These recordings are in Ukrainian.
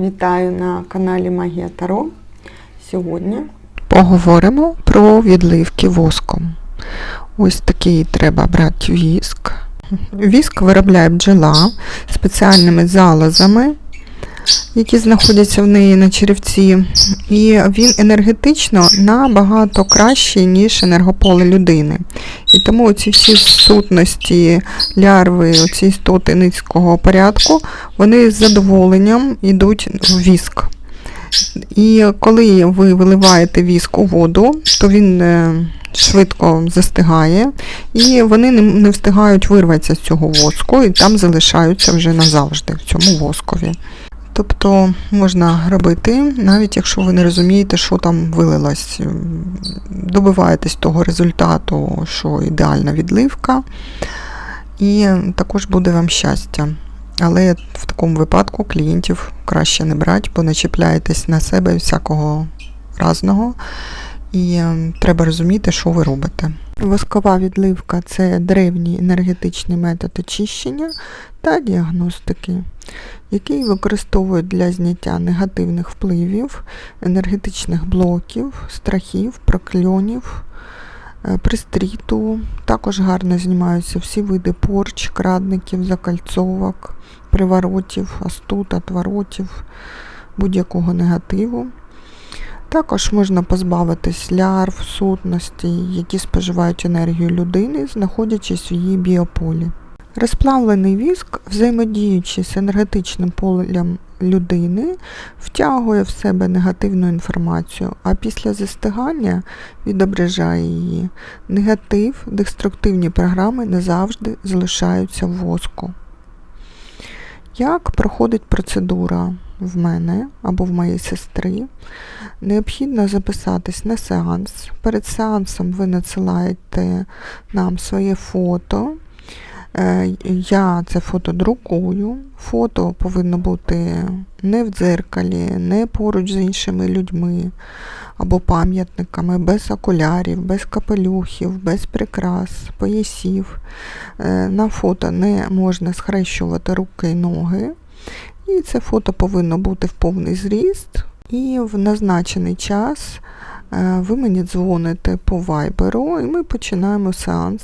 Вітаю на каналі Магія Таро. Сьогодні Поговоримо про відливки воском. Ось такий треба брати віск. Віск виробляє бджола спеціальними залозами, які знаходяться в неї на черевці. І він енергетично набагато кращий, ніж енергополе людини. І тому ці всі сутності, лярви, оці істоти низького порядку, вони з задоволенням йдуть в віск. І коли ви виливаєте віск у воду, то він е, швидко застигає, і вони не встигають вирватися з цього воску, і там залишаються вже назавжди в цьому воскові. Тобто можна робити, навіть якщо ви не розумієте, що там вилилось. Добиваєтесь того результату, що ідеальна відливка, і також буде вам щастя. Але в такому випадку клієнтів краще не брати, бо начіпляєтесь на себе всякого разного. І е, треба розуміти, що ви робите. Воскова відливка це древній енергетичний метод очищення та діагностики, який використовують для зняття негативних впливів, енергетичних блоків, страхів, прокльонів, е, пристріту. Також гарно знімаються всі види порч, крадників, закальцовок, приворотів, астут, отворотів, будь-якого негативу. Також можна позбавитись лярв, сутностей, які споживають енергію людини, знаходячись в її біополі. Розплавлений віск, взаємодіючи з енергетичним полем людини, втягує в себе негативну інформацію, а після застигання відображає її. Негатив, деструктивні програми не завжди залишаються в воску. Як проходить процедура в мене або в моєї сестри? Необхідно записатись на сеанс. Перед сеансом ви надсилаєте нам своє фото. Е, Я це фото друкую. Фото повинно бути не в дзеркалі, не поруч з іншими людьми або пам'ятниками, без окулярів, без капелюхів, без прикрас, поясів. Е, На фото не можна схрещувати руки і ноги. І це фото повинно бути в повний зріст. І в назначений час е, ви мені дзвоните по вайберу, і ми починаємо сеанс.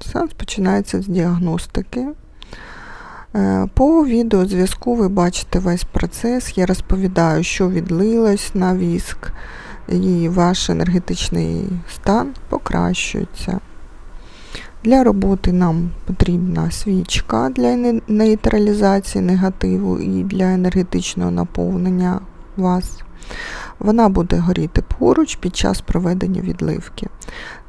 Сеанс починається з діагностики. Е, По відеозв'язку ви бачите весь процес. Я розповідаю, що відлилось на віск, і ваш енергетичний стан покращується. Для роботи нам потрібна свічка для нейтралізації негативу і для енергетичного наповнення вас. Вона буде горіти поруч під час проведення відливки.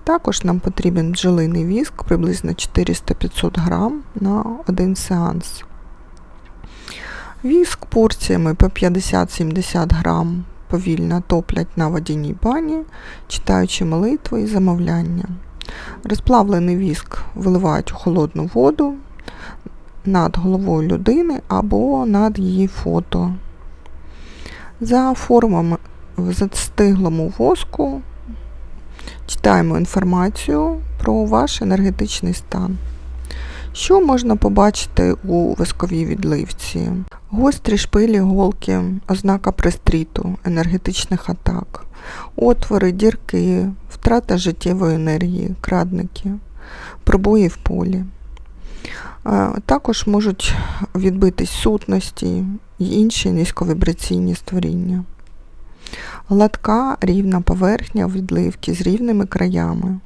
Також нам потрібен бджолиний віск приблизно 400-500 грам на один сеанс. Віск порціями по 50-70 грам повільно топлять на водяній бані, читаючи молитви і замовляння. Розплавлений віск виливають у холодну воду над головою людини або над її фото. За формами в застиглому воску читаємо інформацію про ваш енергетичний стан. Що можна побачити у восковій відливці? Гострі шпилі, голки, ознака пристріту, енергетичних атак, отвори, дірки, втрата життєвої енергії, крадники, пробої в полі. Також можуть відбитись сутності і інші низьковібраційні створіння. Гладка рівна поверхня відливки з рівними краями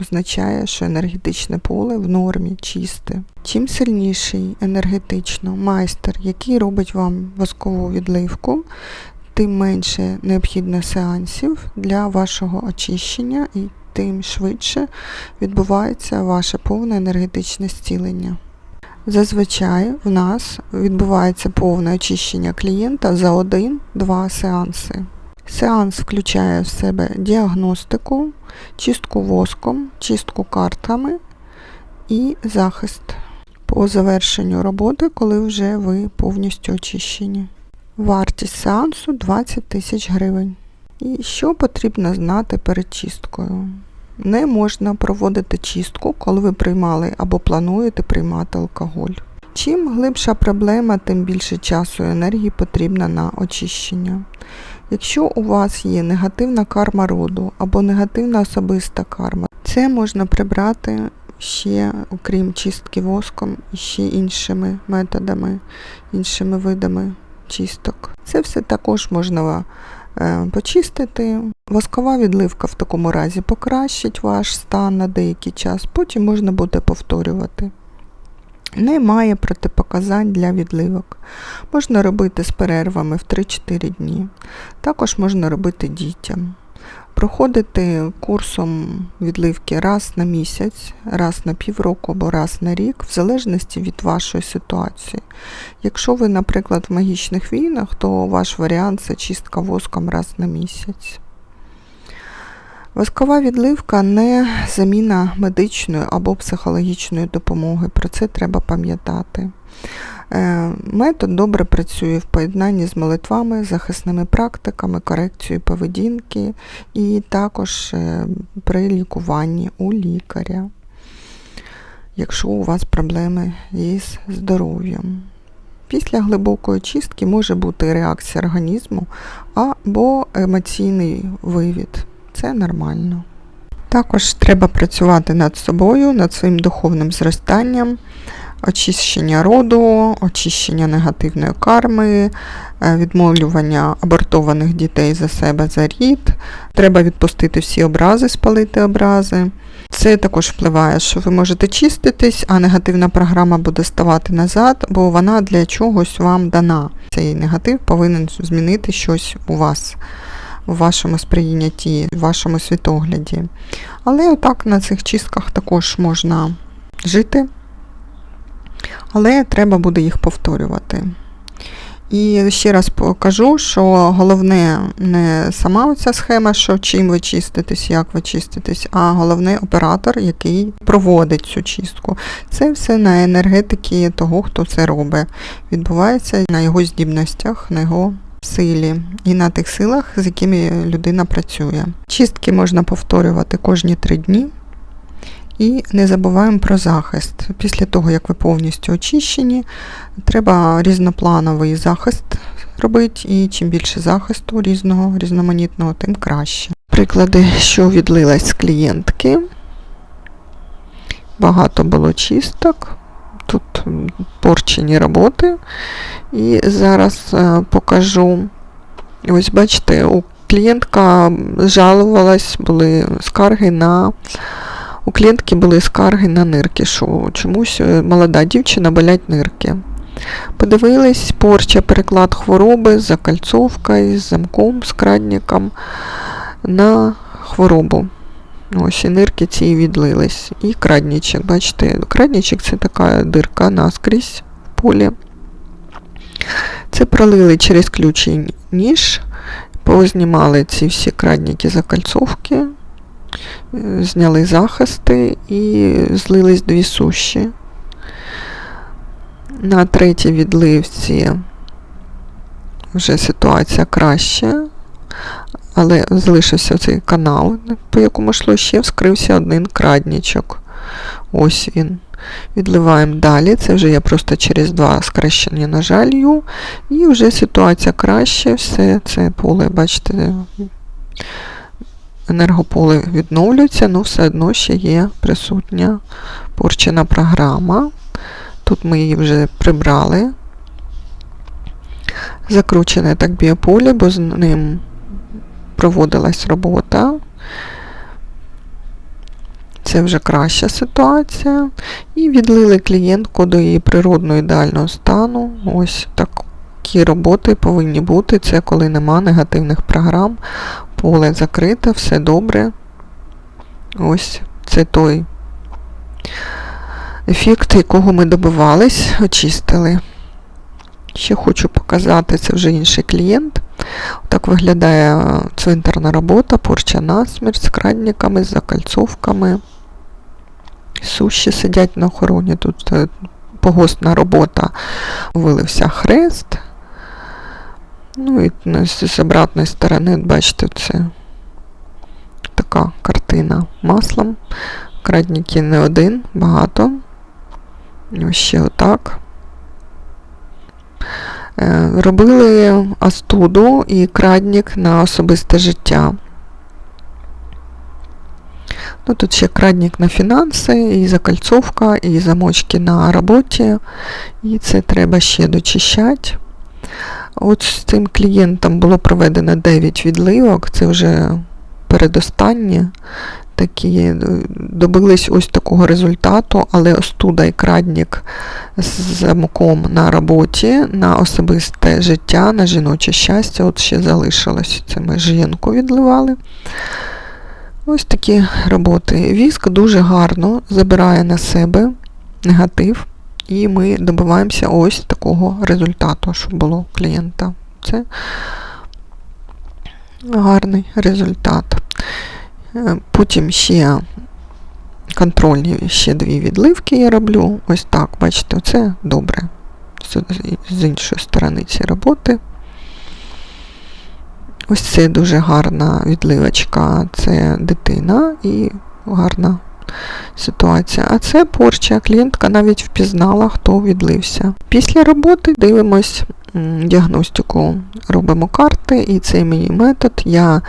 означає, що енергетичне поле в нормі, чисте. Чим сильніший енергетично майстер, який робить вам воскову відливку, тим менше необхідно сеансів для вашого очищення і тим швидше відбувається ваше повне енергетичне зцілення. Зазвичай в нас відбувається повне очищення клієнта за один-два сеанси. Сеанс включає в себе діагностику, чистку воском, чистку картами і захист по завершенню роботи, коли вже ви повністю очищені. Вартість сеансу 20 тисяч гривень. І що потрібно знати перед чисткою? Не можна проводити чистку, коли ви приймали або плануєте приймати алкоголь. Чим глибша проблема, тим більше часу і енергії потрібно на очищення. Якщо у вас є негативна карма роду або негативна особиста карма, це можна прибрати ще, окрім чистки воском, ще іншими методами, іншими видами чисток. Це все також можна почистити. Воскова відливка в такому разі покращить ваш стан на деякий час, потім можна буде повторювати. Немає протипоказань для відливок. Можна робити з перервами в 3-4 дні. Також можна робити дітям. Проходити курсом відливки раз на місяць, раз на півроку або раз на рік, в залежності від вашої ситуації. Якщо ви, наприклад, в магічних війнах, то ваш варіант це чистка воском раз на місяць. Воскова відливка не заміна медичної або психологічної допомоги. Про це треба пам'ятати. Е, Метод добре працює в поєднанні з молитвами, захисними практиками, корекцією поведінки і також е, при лікуванні у лікаря, якщо у вас проблеми із здоров'ям. Після глибокої чистки може бути реакція організму або емоційний вивід. Це нормально. Також треба працювати над собою, над своїм духовним зростанням, очищення роду, очищення негативної карми, е, відмовлювання абортованих дітей за себе за рід. Треба відпустити всі образи, спалити образи. Це також впливає, що ви можете чиститись, а негативна програма буде ставати назад, бо вона для чогось вам дана. Цей негатив повинен змінити щось у вас у вашому сприйнятті, в вашому світогляді. Але отак на цих чистках також можна жити, але треба буде їх повторювати. І ще раз покажу, що головне не сама ця схема, що чим ви чиститесь, як ви чиститесь, а головне оператор, який проводить цю чистку. Це все на енергетики того, хто це робить. Відбувається на його здібностях, на його силі і на тих силах, з якими людина працює. Чистки можна повторювати кожні три дні. І не забуваємо про захист. Після того, як ви повністю очищені, треба різноплановий захист робити, і чим більше захисту різного, різноманітного, тим краще. Приклади, що відлилась з клієнтки. Багато було чисток, тут порчені роботи. І зараз е, покажу. Ось бачите, у клієнтка жалувалась, були скарги на. У клієнтки були скарги на нирки, що чомусь е, молода дівчина болять нирки. Подивились, порча, переклад хвороби, закальцовка з замком, з крадником на хворобу. Ось і нирки ці відлились. І крадничок, бачите, крадничок це така дирка наскрізь в полі. Це пролили через ключий ніж, познімали ці всі крадники закальцовки, зняли захисти і злились дві суші. На третій відливці вже ситуація краща, але залишився цей канал, по якому йшло ще вскрився один крадничок. Ось він. Відливаємо далі. Це вже я просто через два скрещення нажалью. І вже ситуація краще. Все це поле, бачите, енергополе відновлюється, але все одно ще є присутня порчена програма. Тут ми її вже прибрали. Закручене так біополе, бо з ним проводилась робота. Це вже краща ситуація. І відлили клієнтку до її природного ідеального стану. Ось такі роботи повинні бути. Це коли нема негативних програм, поле закрите, все добре. Ось це той ефект, якого ми добивались, очистили. Ще хочу показати, це вже інший клієнт. Так виглядає цвинтарна робота, порча насмерть з крадниками, з закальцовками. Суші сидять на охороні. Тут погостна робота. Вилився хрест. Ну і з обратної сторони, бачите, це така картина маслом. Крадники не один, багато. Ось ще отак. Е, Робили астуду і крадник на особисте життя. Ну, тут ще крадник на фінанси, і закальцовка, і замочки на роботі. І це треба ще дочищати. От з цим клієнтом було проведено 9 відливок, це вже передостанні такі, е, добились ось такого результату, але остуда і крадник з замком на роботі, на особисте життя, на жіноче щастя, от ще залишилось. Це ми жінку відливали. Ось такі роботи. Віск дуже гарно забирає на себе негатив, і ми добиваємося ось такого результату, щоб було клієнта. Це гарний результат. Е, Потім ще контрольні ще дві відливки я роблю. Ось так, бачите, це добре. З іншої сторони ці роботи. Ось це дуже гарна відливочка, це дитина і гарна ситуація. А це порча. Клієнтка навіть впізнала, хто відлився. Після роботи дивимось діагностику, робимо карти, і цей мій метод. Я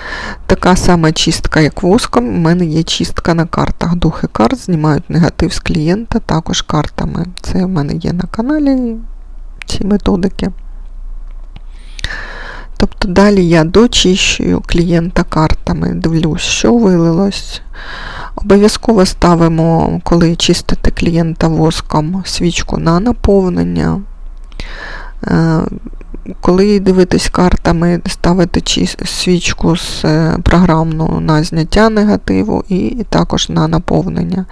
така сама чистка, як воском. У мене є чистка на картах. Духи карт знімають негатив з клієнта також картами. Це в мене є на каналі ці методики. Тобто далі я дочищую клієнта картами, дивлюсь, що вилилось. Обов'язково ставимо, коли чистите клієнта воском, свічку на наповнення. Е, Коли дивитесь картами, ставите свічку з е, програмну на зняття негативу і також на наповнення.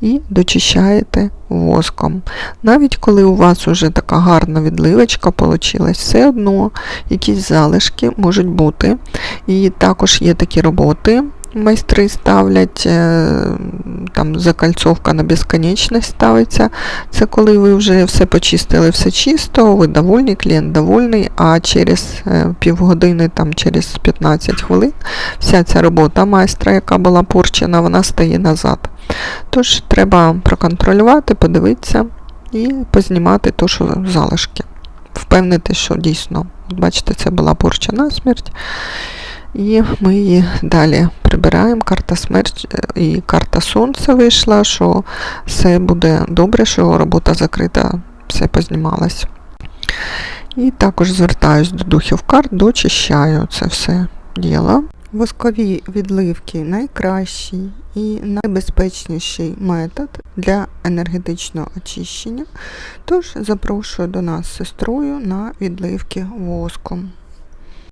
І дочищаєте воском. Навіть коли у вас вже така гарна відливочка вийшла, все одно якісь залишки можуть бути. І також є такі роботи, майстри ставлять, е, там закальцовка на безконечність ставиться. Це коли ви вже все почистили, все чисто, ви довольні, клієнт довольний, а через е, півгодини, там, через 15 хвилин вся ця робота майстра, яка була порчена, вона стає назад. Тож треба проконтролювати, подивитися і познімати то, що залишки. Впевнити, що дійсно, бачите, це була порча на смерть. І ми її далі прибираємо. Карта смерть е, і карта сонця вийшла, що все буде добре, що робота закрита, все познімалось. І також звертаюсь до духів карт, дочищаю це все діло. Воскові відливки найкращий і найбезпечніший метод для енергетичного очищення. Тож запрошую до нас з сестрою на відливки воском.